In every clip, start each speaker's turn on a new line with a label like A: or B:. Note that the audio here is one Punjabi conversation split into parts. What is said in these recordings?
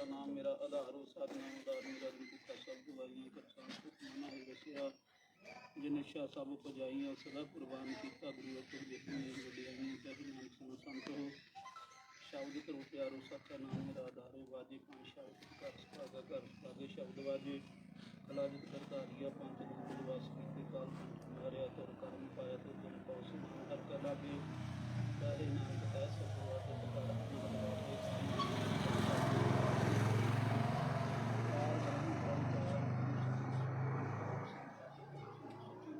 A: ਸਾ ਨਾਮ ਮੇਰਾ ਆਧਾਰ ਹੋ ਸਾਧਨਾ ਉਦਾਰ ਮੇਰਾ ਜੀ ਕੀਤਾ ਸਭ ਦਵਾਈਆਂ ਕਰ ਸੰਤ ਹੈ ਰਸਿਆ ਜਿਨ ਇੱਛਾ ਸਭ ਪੁਜਾਈਆਂ ਸਦਾ ਕੁਰਬਾਨ ਕੀਤਾ, ਗੁਰੂ ਅਤਰ ਜਿਤਨੀ ਵਡਿਆਈਆਂ ਚਾਹੀ ਨਾਮ ਸੁਣ ਸੰਤ ਸ਼ਬਦ ਕਰੋ ਪਿਆਰੋ ਸੱਚਾ ਨਾਮ ਮੇਰਾ ਆਧਾਰ ਹੋ ਵਾਜੇ ਪੰਜ ਸ਼ਬਦ ਕਰ ਸੁਭਾਗਾ ਕਰ ਸੁਭਾਗੇ ਸ਼ਬਦ ਵਾਜੇ ਕਲਾ ਜਿਤ ਕਰਤਾਰੀਆ ਪੰਜ ਦੂਤ ਵਾਸ ਕੀਤੇ, ਕਾਲ ਪੰਜ ਮਾਰਿਆ ਤੁਰ ਕਰਮ ਪਾਇਆ ਤੁਰ ਜਨ ਪਾਉ ਹਰ ਕਾ ਲਾਗੇ। ਚਾਹੇ ਨਾਮ ਕਹੈ ਸਭ ਵਾਤੇ ਤਕਾਰ ਨਾਮ ਵਾਜੇ ਸੱਚੀ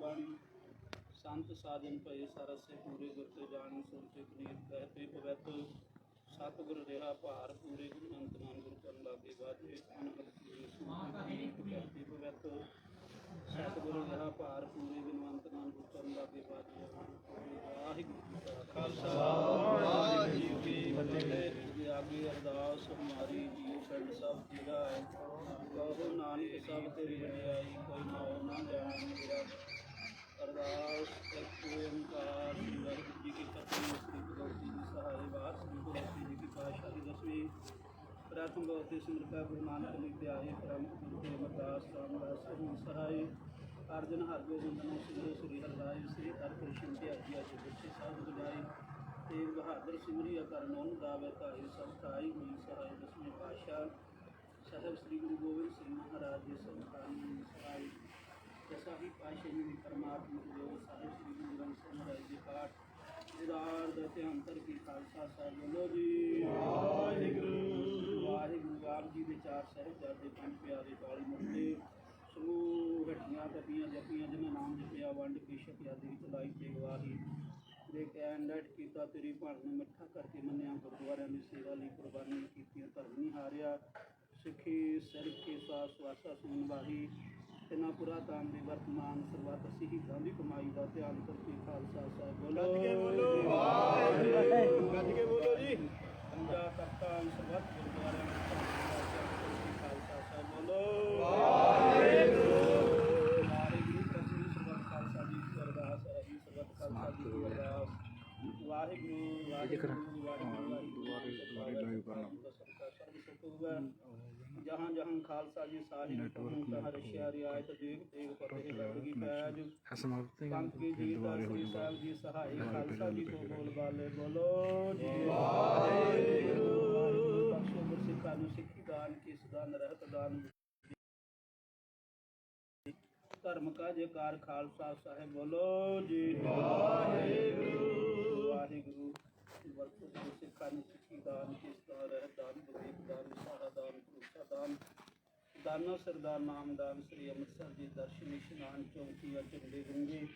A: ਬਾਣੀ ਸੰਤ ਸਾਜਨ ਭਏ ਸਰਸੇ ਪੂਰੇ ਗੁਰ ਤੇ ਜਾਣ ਸੁਣਤੇ ਕਨੀਰ ਕਹਤੇ ਪਵਿੱਤ ਸਤਿਗੁਰ ਰਿਹਾ ਭਾਰ ਪੂਰੇ ਗੁਰੂ ਅੰਤ ਨਾਮ ਗੁਰੂ ਕਰਨ ਲਾਗੇ ਬਾਜੇ ਅਨਹਦ ਪੂਰੇ ਸੁਣਤੇ ਕਨੀਰ ਕਹਤੇ ਪਵਿੱਤ ਸਤਿਗੁਰ ਰਿਹਾ ਭਾਰ ਪੂਰੇ ਗੁਰੂ ਅੰਤ ਨਾਮ ਗੁਰੂ ਕਰਨ ਲਾਗੇ ਬਾਜੇ ਵਾਹਿਗੁਰੂ ਜੀ ਕਾ ਖਾਲਸਾ ਵਾਹਿਗੁਰੂ ਜੀ ਕੀ ਫਤਿਹ ਜੀ ਆਗੇ ਅਰਦਾਸ ਹਮਾਰੀ ਜੀ ਪਿੰਡ ਸਭ ਤੇਰਾ ਹੈ ਕਹੋ ਨਾਨਕ ਸਭ ਤੇਰੀ ਵਡਿਆਈ ਕੋਈ ਨਾਉ ਨਾ ਜਾਣ ਮੇਰਾ ਅਰਦਾਸ ਇੱਕ ਓੰਕਾਰ ਸ੍ਰੀ ਜੀ ਕੀ ਫਤਿਹ ਸ੍ਰੀ ਭਗਵਤੀ ਜੀ ਸਹਾਇ ਵਾਰ, ਸ੍ਰੀ ਭਗਵਤੀ ਜੀ ਕੀ ਪਾਤਸ਼ਾਹੀ ਦਸਵੀਂ। ਪ੍ਰਥਮ ਭਗਵਤੀ ਸਿਮਰਤਾ ਗੁਰੂ ਨਾਨਕ ਦੇਵ ਧਿਆਏ ਪ੍ਰਮ ਗੁਰੂ ਦੇ ਅਰਦਾਸ ਰਾਮਦਾਸ ਜੀ ਸਹਾਇ ਅਰਜਨ ਹਰਗੋਬਿੰਦ ਨੂੰ ਸ੍ਰੀ ਸ੍ਰੀ ਹਰਿਰਾਏ ਸ੍ਰੀ ਹਰਿਕ੍ਰਿਸ਼ਨ ਧਿਆਈ ਅਜ ਬੱਚੇ ਸਾਹਿਬ ਗੁਜਾਈ ਤੇਗ ਬਹਾਦਰ ਸਿਮਰੀ ਅਕਰਨ ਉਹਨ ਗਾਵੇ ਧਾਈ ਸਭ ਕਾਈ ਹੋਈ ਸਹਾਇ ਦਸਵੇਂ ਪਾਤਸ਼ਾਹ। ਸਾਹਿਬ ਸ੍ਰੀ ਗੁਰੂ ਗੋਬਿੰਦ ਸਿੰਘ ਮਹਾਰਾਜ ਜੀ ਸੰਤਾਨੀ ਸਹਾਇ ਦਸਾਹੀ ਪਾਤਸ਼ਾਹੀ ਦੀ ਪਰਮਾਤਮਾ ਜੋ ਸਾਹਿਬ ਸ੍ਰੀ ਗੁਰੂ ਗ੍ਰੰਥ ਸਾਹਿਬ ਮਹਾਰਾਜ ਜੀ ਪਾਠ ਨਿਰਾਰ ਦੇ ਤੇ ਅੰਤਰ ਕੀ ਖਾਲਸਾ ਸਾਹਿਬ ਬੋਲੋ ਜੀ। ਵਾਹਿਗੁਰੂ। ਵਾਹਿਗੁਰੂ ਆਪ ਜੀ ਦੇ ਚਾਰ ਸਾਹਿਬਜ਼ਾਦੇ ਪੰਜ ਪਿਆਰੇ ਬਾਲੀ ਮੁੰਡੇ ਸਮੂਹ ਹੱਟੀਆਂ ਤਪੀਆਂ ਜਪੀਆਂ ਜਿਨ੍ਹਾਂ ਨਾਮ ਜਪਿਆ ਵੰਡ ਕੇ ਛਕਿਆ ਦੀ ਚਲਾਈ ਤੇ ਗਵਾਹੀ ਦੇ ਕੈਂਡਟ ਕੀਤਾ ਤੇਰੀ ਭਾਣ ਨੂੰ ਮਿੱਠਾ ਕਰਕੇ ਮੰਨਿਆ ਗੁਰਦੁਆਰਿਆਂ ਦੀ ਸੇਵਾ ਲਈ ਕੁਰਬਾਨੀ ਕੀਤੀਆਂ ਧਰਮ ਨਹੀਂ ਹਾਰਿਆ ਸਿੱਖੀ ਸਿਰਕੇ ਸਾਸ ਵਾਸਾ ਸੁਣ ਵਾਹੀ ਪੁਰਾ ਤਾਮ ਦੀ ਵਰਤਮਾਨ ਸਰਬੱਤ ਸਿੱਖਾਂ ਦੀ ਕਮਾਈ ਦਾ ਧਿਆਨ ਕਰਕੇ ਖਾਲਸਾ ਸਾਹਿਬ ਬੋਲੋ। ਗੱਜ ਕੇ ਬੋਲੋ। ਵਾਹਿਗੁਰੂ। ਗੱਜ ਕੇ ਬੋਲੋ ਜੀ। ਪੰਜਾ ਤਖਤਾਂ ਸਰਬੱਤ ਗੁਰਦੁਆਰਿਆਂ ਜਹਾਂ ਜਹਾਂ ਖਾਲਸਾ ਜੀ ਸਾਹਿਬ ਕਹੂੰ ਤਹ ਰਸ਼ਿਆ ਰਿਆਇਤ ਦੇਖ ਦੇਖ ਪਤੇ ਬੰਦਗੀ ਪੈਜ
B: ਸਮਾਪਤੀ
A: ਪੰਥ ਕੀ ਜੀ ਦਾ ਸ੍ਰੀ ਸਾਹਿਬ ਜੀ ਸਹਾਈ ਖਾਲਸਾ ਜੀ ਤੋਂ ਬੋਲ ਬਾਲੇ ਬੋਲੋ ਜੀ। ਵਾਹਿਗੁਰੂ। ਬਖਸ਼ੋ ਗੁਰਸਿੱਖਾਂ ਨੂੰ ਸਿੱਖੀ ਦਾਨ ਕਿਸ ਦਾਨ ਰਹਿਤ ਦਾਨ। ਧਰਮ ਕਾ ਜੇਕਾਰ ਖਾਲਸਾ ਸਾਹਿਬ ਬੋਲੋ ਜੀ। ਵਾਹਿਗੁਰੂ। ਵਾਹਿਗੁਰੂ। ਵਰਤੋ ਗੁਰਸਿੱਖਾਂ ਨੂੰ ਸਿੱਖੀ ਦਾਨ ਕਿਸ ਦਾਨ ਰਹਿਤ ਦਾਨ ਬਵੇਕ ਦਾਨ ਸਹਾਰਾ ਦਾਨ ਭਰੋਸਾ ਦਾਨ ਦਾਨੋ ਸਰਦਾਰ ਨਾਮਦਾਨ ਸ੍ਰੀ ਅੰਮ੍ਰਿਤਸਰ ਜੀ ਦਰਸ਼ਨ ਇਸ਼ਨਾਨ ਚੌਂਕੀ ਝੰਡੇ ਗੰਗੇ।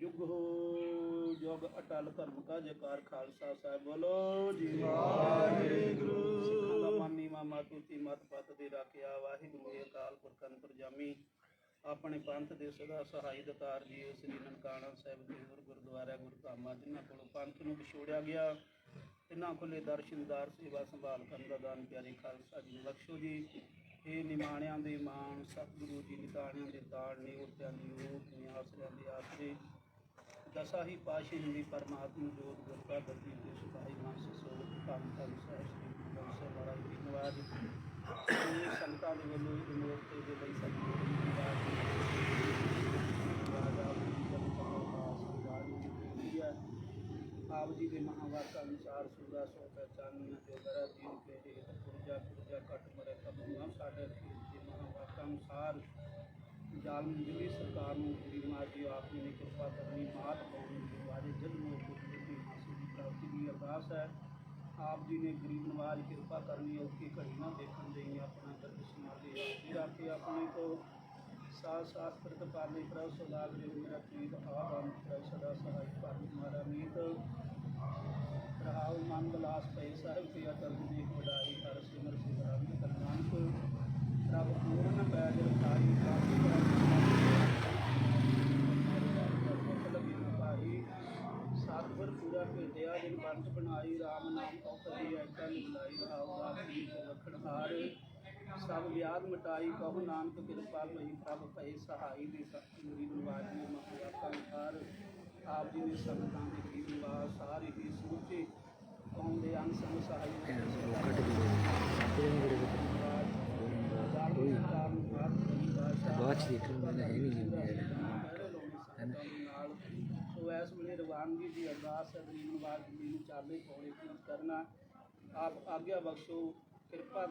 A: ਜੁਗ ਹੋ ਜੋਗ ਅਟਲ ਧਰਮ ਕਾ ਜਕਾਰ ਖਾਲਸਾ ਸਾਹਿਬ ਬੋਲੋ ਜੀ। ਵਾਹਿਗੁਰੂ। ਸਿੱਖਾਂ ਦਾ ਮਾਨੀ ਮਾਮਾ ਤੁਤੀ ਮਤ ਪਤ ਦੇ ਰਾਖਿਆ ਵਾਹਿਗੁਰੂ ਇਹ ਅਕਾਲ ਪੁਰਖ ਅੰਤਰ ਜਾਮੀ ਆਪਣੇ ਪੰਥ ਦੇ ਸਦਾ ਸਹਾਈ ਦਤਾਰ ਜੀ ਸ੍ਰੀ ਨਨਕਾਣਾ ਸਾਹਿਬ ਦੇ ਗੁਰ ਗੁਰਦੁਆਰਾ ਗੁਰਧਾਮਾਂ ਜਿਨ੍ਹਾਂ ਕੋਲੋਂ ਪੰਥ ਨੂੰ ਵਿਛੋੜਿਆ ਗਿਆ। ਤਿੰਨਾਂ ਖੁੱਲੇ ਦਰਸ਼ਨਦਾਰ ਸੇਵਾ ਸੰਭਾਲ ਕਰਨ ਦਾ ਦਾਨ ਪਿਆਰੇ ਖਾਲਸਾ ਜੀ ਬਖਸ਼ੋ ਜੀ। ਇਹ ਨਿਮਾਣਿਆਂ ਦੇ ਮਾਣ, ਸਤਿਗੁਰੂ ਜੀ ਨਿਤਾਣਿਆਂ ਦੇ ਤਾੜ ਨੇ ਉਰਤਿਆਂ ਦੀ ਓਟ ਨੇ, ਆਸਰਿਆਂ ਦੇ ਆਸਰੇ। ਦਸਾਂ ਹੀ ਪਾਸ਼ੀ ਦੀ ਪਰਮਾਤਮਾ ਜੋਤ ਗੁਰਤਾ ਗੱਦੀ ਦੇ ਸੁਭਾਈ ਮਾਨਸ ਸੋ ਧੰਨ ਧੰਨ ਸਾਹਿਬ ਸ੍ਰੀ ਗੁਰੂ ਸਾਹਿਬ ਮਹਾਰਾਜ ਜੀ ਨਵਾਜ ਇਹ ਸੰਤਾਂ ਦੇ ਵੱਲੋਂ ਇਹ ਮੂਰਤੀ ਦੇ ਲਈ ਸਤਿਗੁਰੂ ਜੀ ਦੀ ਆਪ ਜੀ ਦੇ ਮਹਾਵਾਕ ਅਨੁਸਾਰ ਸੂਰਾ ਸੋ ਪਹਿਚਾਨੀਆਂ ਤੇ ਦੀਨ ਕੇ ਹੇਤ ਪੁਰਜਾ ਪੁਰਜਾ ਕਟ ਮਰੇ ਸਾਡੇ ਦੇ ਮਹਾਵਾਕ ਅਨੁਸਾਰ ਜਾਲ ਮਿਲੀ ਸਰਕਾਰ ਨੂੰ ਪੂਰੀ ਮਾਜੀ ਆਪ ਜੀ ਨੇ ਕਿਰਪਾ ਕਰਨੀ, ਮਾਤ ਪਾਉਣੀ ਦੀ ਵਾਜੇ ਨੂੰ ਕੁਦਰਤੀ ਹਾਸੀ ਦੀ ਪ੍ਰਾਪਤੀ ਦੀ ਅਰਦਾਸ ਹੈ। ਆਪ ਜੀ ਨੇ ਗਰੀਬ ਨਵਾਜ ਕਿਰਪਾ ਕਰਨੀ ਔਖੀ ਘੜੀ ਨਾ ਦੇਖਣ ਦੇਈ ਆਪਣਾ ਦਰਦ ਸਮਾਦੇ ਜੀ ਰੱਖੇ ਆਪਣੇ ਕੋ ਸਾਸ ਸਾਸਤ੍ਰ ਕਪਾਲੇ ਪ੍ਰਭ ਸਦਾਗ ਦੇ ਮੇਰਾ ਪ੍ਰੀਤ ਆਵਾਨ ਪ੍ਰਭ ਸਦਾ ਸਹਾਈ ਪਾਰੀ ਮਾਰਾ ਮੀਤ ਰਹਾਉ ਮਨ ਬਲਾਸ ਪੈ ਸਾਹਿਬ ਕੀ ਅਤਲ ਦੀ ਵਡਾਈ ਹਰ ਸਿਮਰ ਸਿਮਰਨ ਕਰਨਾਨ ਕੋ ਪ੍ਰਭ ਪੂਰਨ ਬੈਜ ਰਖਾਈ ਲਗੀ ਨਾ ਪੂਰਾ ਭੇਟਿਆ, ਜਿਨ ਬੰਤ ਬਣਾਈ RAM ਨਾਮ ਔਖਰੀ ਐਕਾ ਬੁਲਾਈ ਰਹਾਉ ਆਖਰੀ ਵਖਣ ਹਾਰ। ਸਭ ਵਿਆਦ ਮਟਾਈ, ਕਹੋ ਨਾਨਕ ਕਿਰਪਾ ਭਈ ਪ੍ਰਭ ਭਈ ਸਹਾਈ ਦੀ ਸਤਿਗੁਰੀ ਨਿਵਾਜੀ ਮਹਾਰਾਜਾ ਅੰਕਾਰ ਆਪ ਜੀ ਨੇ ਸੰਤਾਂ ਦੇ ਗਰੀਬ ਨਿਵਾਸ ਸਾਰੇ ਹੀ ਸੂਚੇ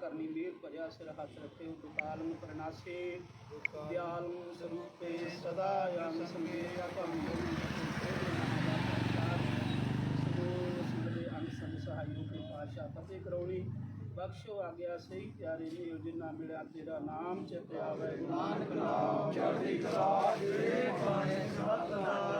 A: کرنی میر پریا سر ہاتھ رکھے ہو دکال پرناسے دیال سروپے سدا یا سمیر یا کمیر ਸਹਾਇਓ ਕੇ ਪਾਸ਼ਾ ਫਤਿਹ ਕਰਾਉਣੀ ਬਖਸ਼ੋ ਆ ਗਿਆ ਸਹੀ ਪਿਆਰੇ ਨੇ ਯੋਜਨਾ ਮਿਲਿਆ ਤੇਰਾ ਨਾਮ, ਚਿਤ ਆਵੇ ਨਾਨਕ ਨਾਮ। ਚੜ੍ਹਦੀ ਕਲਾ ਜੇ ਪਾਣੇ ਸਤਨਾਮ।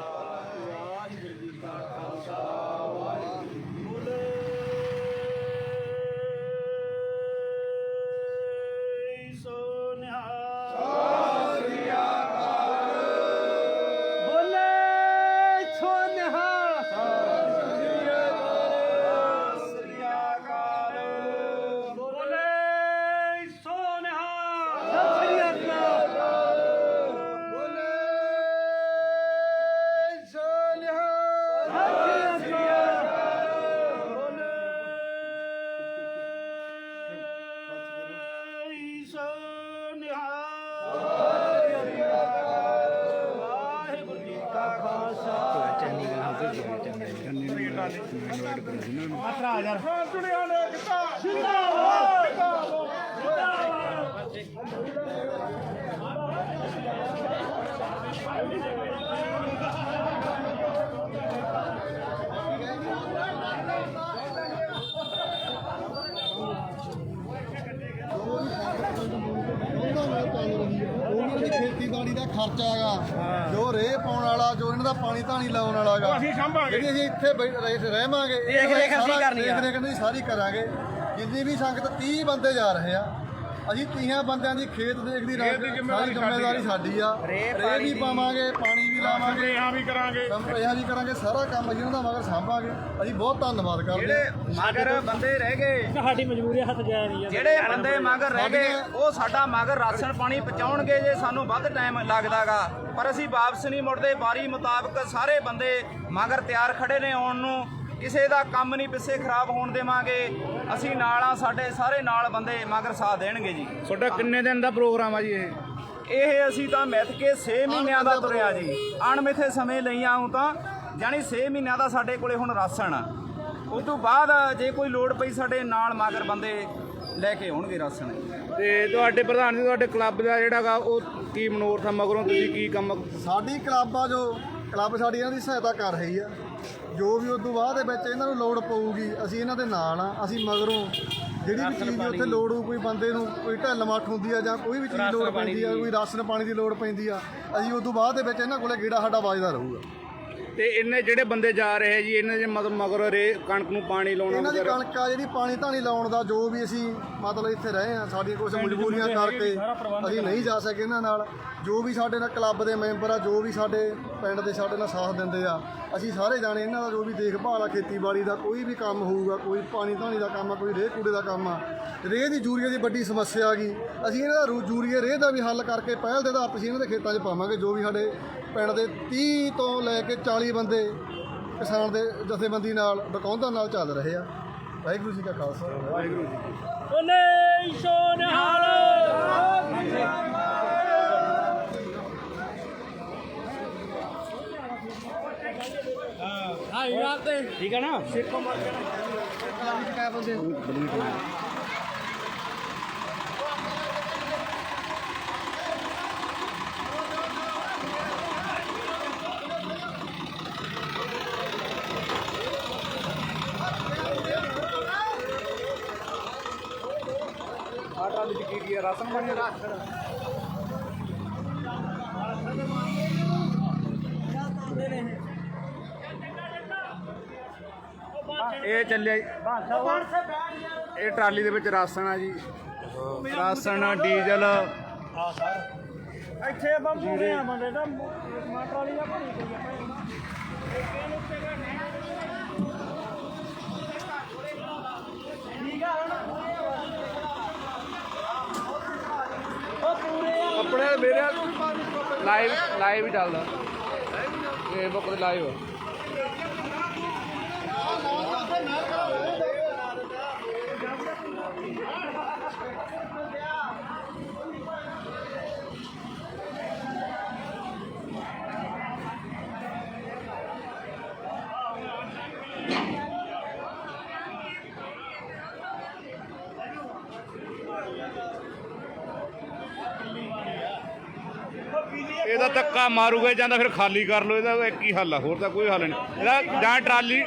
B: ਚੰਨੀ
C: ਉਹਨਾਂ ਦੀ ਖੇਤੀਬਾੜੀ ਦਾ ਖਰਚਾ ਹੈਗਾ। ਜੋ ਰੇਹ ਪਾਉਣ ਵਾਲਾ ਜੋ ਇਹਨਾਂ ਦਾ ਪਾਣੀ ਧਾਣੀ ਲਾਉਣ ਵਾਲਾ ਹੈਗਾ ਅਸੀਂ ਸੰਭਾਂਗੇ ਜਿਹੜੀ ਅਸੀਂ ਇੱਥੇ ਬੈ- ਰਹਿਵਾਂਗੇ
B: ਦੇਖ ਰੇਖ ਅਸੀਂ ਕਰਨੀ ਆ।
C: ਦੇਖ ਰੇਖ ਸਾਰੀ ਕਰਾਂਗੇ ਜਿੰਨੀ ਵੀ ਸੰਗਤ 30 ਬੰਦੇ ਜਾ ਰਹੇ ਆ ਅਸੀਂ 30 ਬੰਦਿਆਂ ਦੀ ਖੇਤ ਦੇਖ ਦੀ ਸਾਰੀ ਜ਼ਿੰਮੇਵਾਰੀ ਸਾਡੀ ਆ। ਰੇਹ ਵੀ ਪਾਵਾਂਗੇ ਪਾਣੀ ਵੀ ਲਾਵਾਂਗੇ।
D: ਹਾਂ ਵੀ ਕਰਾਂਗੇ।
C: ਕੰਪਰੇਹਾਂ ਵੀ ਕਰਾਂਗੇ ਸਾਰਾ ਕੰਮ ਅਸੀਂ ਉਹਨਾਂ ਦਾ ਮਗਰ ਸਾਂਭਾਂਗੇ ਅਸੀਂ ਬਹੁਤ ਧੰਨਵਾਦ ਕਰਦੇ
E: ਮਗਰ ਬੰਦੇ ਰਹਿ ਗਏ
B: ਸਾਡੀ ਮਜਬੂਰੀ ਹੱਥ ਜਾਇਆ ਨਹੀਂ
E: ਜਿਹੜੇ ਬੰਦੇ ਮਗਰ ਰਹਿ ਗਏ ਉਹ ਸਾਡਾ ਮਗਰ ਰਾਸ਼ਨ ਪਾਣੀ ਪਹੁੰਚਾਉਣਗੇ ਜੇ ਸਾਨੂੰ ਵੱਧ ਟਾਈਮ ਲੱਗਦਾਗਾ। ਪਰ ਅਸੀਂ ਵਾਪਸ ਨਹੀਂ ਮੁੜਦੇ। ਬਾਰੀ ਮੁਤਾਬਕ ਸਾਰੇ ਬੰਦੇ ਮਗਰ ਤਿਆਰ ਖੜੇ ਨੇ ਆਉਣ ਨੂੰ। ਕਿਸੇ ਦਾ ਕੰਮ ਨਹੀਂ ਪਿੱਛੇ ਖਰਾਬ ਹੋਣ ਦੇਵਾਂਗੇ। ਅਸੀਂ ਨਾਲ ਆ ਸਾਡੇ ਸਾਰੇ ਨਾਲ ਬੰਦੇ ਮਗਰ ਸਾਥ ਦੇਣਗੇ ਜੀ।
D: ਤੁਹਾਡਾ ਕਿੰਨੇ ਦਿਨ ਦਾ ਪ੍ਰੋਗਰਾਮ ਆ ਜੀ ਇਹ?
E: ਇਹ ਅਸੀਂ ਤਾਂ ਮਿੱਥ ਕੇ 6 ਮਹੀਨਿਆਂ ਦਾ ਤੁਰਿਆ ਜੀ। ਅਣਮਿੱਥੇ ਸਮੇਂ ਲਈ ਆਉਂ ਤਾਂ ਜਾਨੀ 6 ਮਹੀਨਿਆਂ ਦਾ ਸਾਡੇ ਕੋਲੇ ਹੁਣ ਰਾਸ਼ਨ ਆ ਉਸ ਤੋਂ ਬਾਅਦ ਜੇ ਕੋਈ ਲੋੜ ਪਈ ਸਾਡੇ ਨਾਲ ਮਗਰ ਬੰਦੇ ਲੈ ਕੇ ਆਉਣਗੇ ਰਾਸ਼ਨ
D: ਤੇ ਤੁਹਾਡੇ ਪ੍ਰਧਾਨ ਜੀ ਤੁਹਾਡੇ ਕਲੱਬ ਦਾ ਜਿਹੜਾਗਾ ਉਹ ਕੀ ਮਨੋਰਥ ਆ ਮਗਰੋਂ? ਤੁਸੀਂ ਕੀ ਕੰਮ
C: ਸਾਡੀ ਕਲੱਬ ਆ ਜੋ ਕਲੱਬ ਸਾਡੀ ਇਹਨਾਂ ਦੀ ਸਹਾਇਤਾ ਕਰ ਰਹੀ ਆ। ਜੋ ਵੀ ਉਦੋਂ ਬਾਅਦ ਦੇ ਵਿੱਚ ਇਹਨਾਂ ਨੂੰ ਲੋੜ ਪਊਗੀ ਅਸੀਂ ਇਹਨਾਂ ਦੇ ਨਾਲ ਆ ਅਸੀਂ ਮਗਰੋਂ ਜਿਹੜੀ ਵੀ ਚੀਜ਼ ਦੀ ਉੱਥੇ ਲੋੜ ਹੋਊ ਕੋਈ ਬੰਦੇ ਨੂੰ ਕੋਈ ਢਿੱਲ ਮੱਠ ਹੁੰਦੀ ਆ ਜਾਂ ਕੋਈ ਵੀ ਚੀਜ਼ ਲੋੜ ਪੈਂਦੀ ਆ ਕੋਈ ਰਾਸ਼ਨ ਪਾਣੀ ਦੀ ਲੋੜ ਪੈਂਦੀ ਆ ਅਸੀਂ ਉਦੋਂ ਬਾਅਦ ਦੇ ਵਿੱਚ ਇਹਨਾਂ ਕੋਲੇ ਗੇੜਾ ਸਾਡਾ ਵੱਜਦਾ ਰਹੂਗਾ।
D: ਤੇ ਇਹਨੇ ਜਿਹੜੇ ਬੰਦੇ ਜਾ ਰਹੇ ਜੀ ਇਹਨਾਂ ਦੇ ਮਤਲਬ ਮਗਰ ਰੇ ਕਣਕ ਨੂੰ ਪਾਣੀ ਲਾਉਣਾ
C: ਇਹਨਾਂ ਦੀ
D: ਵਗੈਰਾ।
C: ਕਣਕ ਆ ਜਿਹੜੀ ਪਾਣੀ ਧਾਣੀ ਲਾਉਣ ਦਾ ਜੋ ਵੀ ਅਸੀਂ ਮਤਲਬ ਇੱਥੇ ਰਹੇ ਆ ਸਾਡੀਆਂ ਕੁਝ ਮਜਬੂਰੀਆਂ ਕਰਕੇ ਅਸੀਂ ਨਹੀਂ ਜਾ ਸਕੇ ਇਹਨਾਂ ਨਾਲ। ਜੋ ਵੀ ਸਾਡੇ ਨਾਲ ਕਲੱਬ ਦੇ ਮੈਂਬਰ ਆ ਜੋ ਵੀ ਸਾਡੇ ਪਿੰਡ ਦੇ ਸਾਡੇ ਨਾਲ ਸਾਥ ਦਿੰਦੇ ਆ ਅਸੀਂ ਸਾਰੇ ਜਾਣੇ ਇਹਨਾਂ ਦਾ ਜੋ ਵੀ ਦੇਖਭਾਲ ਆ ਖੇਤੀਬਾੜੀ ਦਾ ਕੋਈ ਵੀ ਕੰਮ ਹੋਊਗਾ ਕੋਈ ਪਾਣੀ ਧਾਣੀ ਦਾ ਕੰਮ ਆ ਕੋਈ ਰੇਹ ਕੂੜੇ ਦਾ ਕੰਮ ਆ ਰੇਹ ਦੀ ਯੂਰੀਏ ਦੀ ਵੱਡੀ ਸਮੱਸਿਆ ਆ ਗਈ। ਅਸੀਂ ਇਹਨਾਂ ਦਾ ਰੂ- ਯੂਰੀਏ ਰੇਹ ਦਾ ਵੀ ਹੱਲ ਕਰਕੇ ਪਹਿਲ ਦੇ ਆਧਾਰ 'ਤੇ ਅਸੀਂ ਇਹਨਾਂ ਦੇ ਖੇਤਾਂ 'ਚ ਪਾਵਾਂਗੇ ਜੋ ਵੀ ਸਾਡੇ ਪਿੰਡ ਦੇ 30 ਤੋਂ ਲੈ ਕੇ 40 ਬੰਦੇ ਕਿਸਾਨ ਦੇ ਜਥੇਬੰਦੀ ਨਾਲ ਬਕੌਂਦਾ ਨਾਲ ਚੱਲ ਰਹੇ ਆ। ਵਾਹਿਗੁਰੂ ਜੀ ਕਾ ਖਾਲਸਾ। ਵਾਹਿਗੁਰੂ ਜੀ
B: ਬੋਲੇ ਸੋਨਹਾਲ ਹਾਂ ਇਹ ਰਾਤ ਤੇ। ਠੀਕ ਹੈ ਨਾ? ਸਿੱਕੋ ਮਾਰ ਕੇ
D: ਆਟਾ ਇਹ ਚੱਲਿਆ ਜੀ। ਇਹ ਟਰਾਲੀ ਦੇ ਵਿੱਚ ਰਾਸ਼ਨ ਆ ਜੀ। Ration diesel.
B: ਇੱਥੇ ਆਪਾਂ ਪੂਰੇ ਆ ਬੰਦੇ ਦਾ ਟਮਾਟਰ ਵਾਲੀ ਆ ਭਰੀ ਪਈ ਆ
D: ਲਾਈਵ ਲਾਈਵ ਹੀ ਚੱਲਦਾ। ਫੇਸਬੁੱਕ ਤੇ ਲਾਈਵ।
E: ਇਹਦਾ ਧੱਕਾ ਮਾਰੂਗਾ ਜਾਂਦਾ ਫਿਰ ਖਾਲੀ ਕਰ ਲਓ, ਇਹਦਾ ਇੱਕ ਹੀ ਹੱਲ ਆ? ਹੋਰ ਤਾਂ ਕੋਈ ਹੱਲ ਨਹੀਂ। ਇਹਦਾ ਜਾਂ ਟਰਾਲੀ